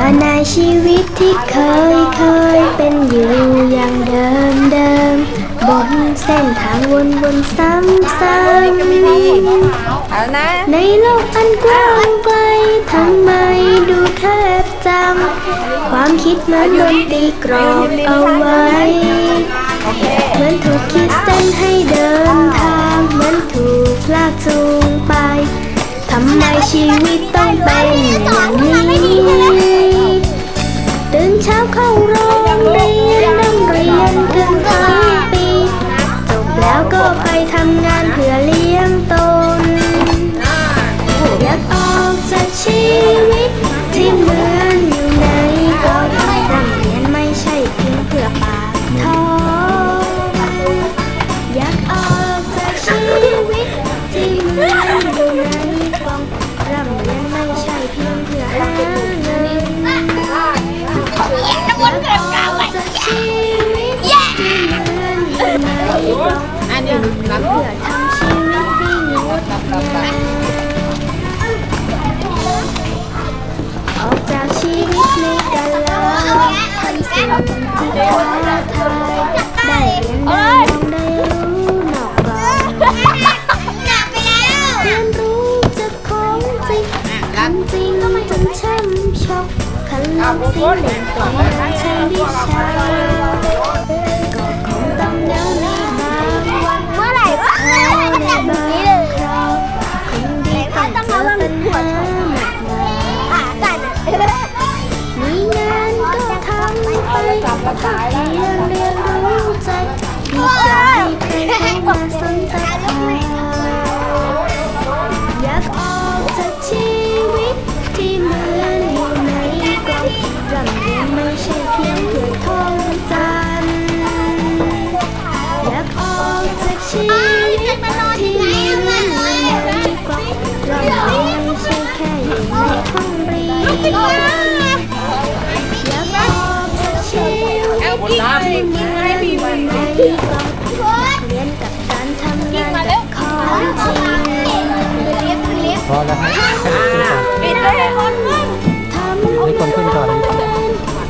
อในชีวิตที่เคยเคยเป็นอยู่อย่างเดิมเดิมบนเส้นทางวนวนซ้ำซ้ำเอานะในโลกอันกว้างไกลทำไมดูแคบจังความคิดมือนโดนตีกรอบเอาไว้ เหมือนถูกคิดเส้นให้เดินทาง เหมือนถูกลากจูงไปทำไมชีวิต ขันลองสิ่ง ที่เหมือนอยู่ในกล่เรียนกับการทำงานกับของจริงพอแล้วครับให้ขึ้นก่อนปิดเลยคนนึงให้คนขึ้นก่อน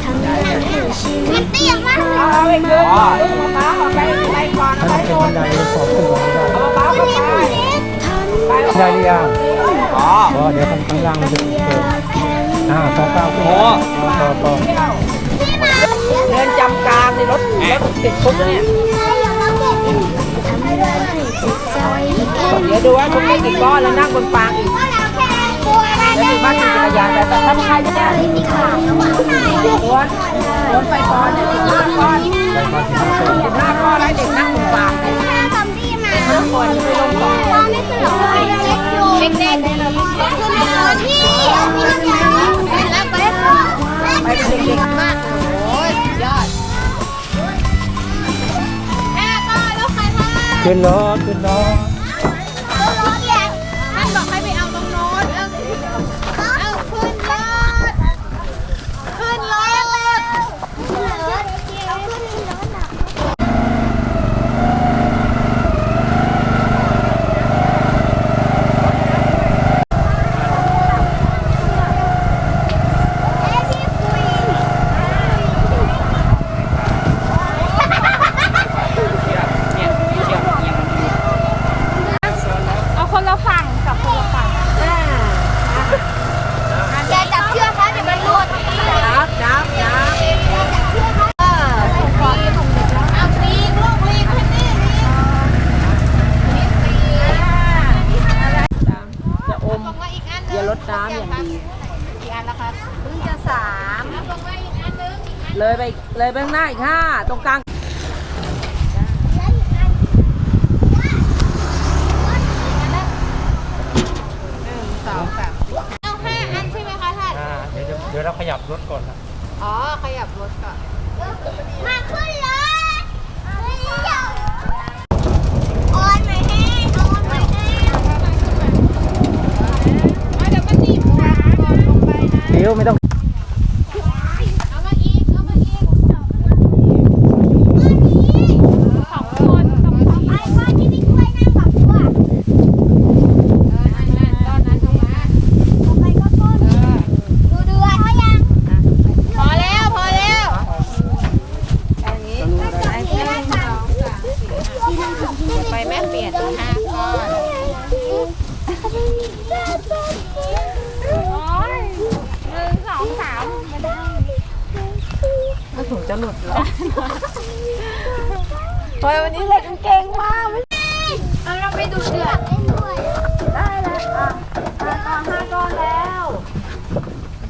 ทำงานให้ชีวิตมีความเอาไปคืนป้าวเอาไปไปก่อนถ้านเป็นบันไดขอขึ้นก่อนไม่ได้มะพร้าวไปได้หรือยังอ๋อเดี๋ยวข้างข้างล่างมันจะอเกิดยากแข่งอ่าพอก้าวขึ้นพอพอ ว่าคุณได้กี่ก้อนแล้วนั่งบนฟางอีกแล้วถึงบ้านขี่จักรยานแต่แต่ถ้าไม่ใช่เนี่ยมีความล้วนล้วนไปก้อนสิบห้าก้อนได้มาถึงห้าคนสิบห้าก้อนแล้วเด็กนั่งบนฟางห้าคนไม่ลงก่อนเด็กๆคือมีคนที่มีน้ำยาแล้วไปไปเป็นเด็กๆมากโอ้ยยอดแม่ก็รถไฟฟ้าขึ้นรถขึ้นรถ รถแยกท่านบอกให้ไปเอาตรงโน้นเอาเอาขึ้นรถขึ้นรถเอาขึ้นรถอะ เอาคนละฝั่งกับคนละฝั่ง อย่าจับเชือกนะเดี๋ยวมันหลุด จับจับจับ เอาปีกลูกปีกขึ้นนี่นี่ปีก จะอมส่งมาอีกอันนึงอย่าลดน้ำอย่างดีกี่อันแล้วครับเพิ่งจะสามส่งมาอีกอันนึงอีกอันเลยไปเลยไปข้างหน้าอีกห้าตรงกลางเอาห้าอันใช่ไหมคะท่านอ่าเดี๋ยวเดี๋ยวเราขยับรถก่อนนะอ๋อ ขยับรถก่อน มาขึ้นียนห้าก้อนึ่งสองสามมันได้ก็ถุงจะหลุดเหรอเฮ้ยวันนี้เล่กางเกงมากไม่เอาเราไปดูเดือดได้แล้วอะห้าก้อนห้าก้อนแล้ว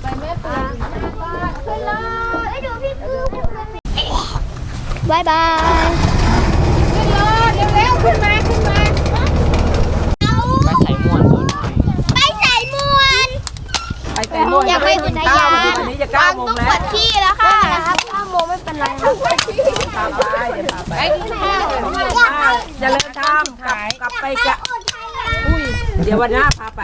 ไปแม่ปูห้าก้อนขึ้นแลยไอ้ดูพี่คือบ๊ายบาย เดี๋ยวพาไปไปกินข้าวจะเลิกทำกลับกลับไปกะอุ้ยเดี๋ยววันหน้าพาไป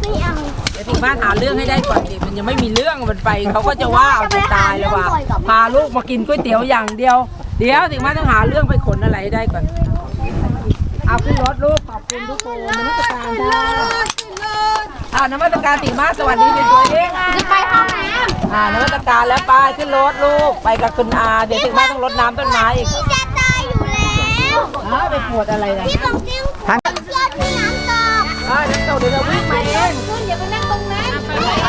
ไม่เอาเดี๋ยวถึงบ้านหาเรื่องให้ได้ก่อนดิมันยังไม่มีเรื่องมันไปเขาก็จะว่าเอาจะตายแล้วว่าพาลูกมากินก๋วยเตี๋ยวอย่างเดียว เดี๋ยวถึงบ้านต้องหาเรื่องไปขนอะไรให้ได้ก่อนเอาขึ้นรถลูกขอบคุณทุกคนนมัสการค่ะอ่านมัสการติมาสวัสดีเป็นตัวเองจะไปห้องน้ำอ่านมัสการแล้วไปขึ้นรถลูกไปกับคุณอาเดี๋ยวถึงบ้านต้องรดน้ำต้นไม้อีก อ้าวไปปวดอะไรนะพี่บอกเรื่องเที่ยวที่น้ำตกอ่าเดี๋ยวเดี๋ยวเราวิ่งมาเองำขึ้นอย่าไปนั่งตรงนั้นไปไป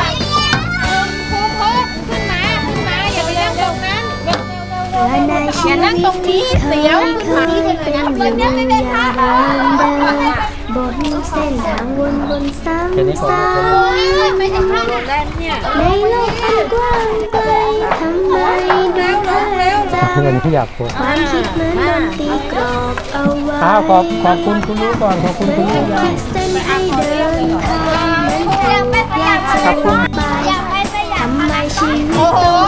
ครูโพสขึ้นมาขึ้นมาอย่าไปนั่งตรงนั้นเร็วๆและในชีอย่านั่งตรงนี้เคเสียยวเคยเป็นอยู่อย่าเดินเดินบนเส้นทางวนวนซ้ำซ้ำไม่จะเข้าแน่นในโลกอันกว้างไกลทำไมดูเคยจ เงินที่อยากโพสำความคิดเหมือนโดนตีกรอบเอาไว้อ้าวขอบขอบคุณคุณรู้ก่อนขอบคุณคุณรู้คิดเส้นให้เดินทางเหมือนเธออยากจะลงไปทำไมชีวิต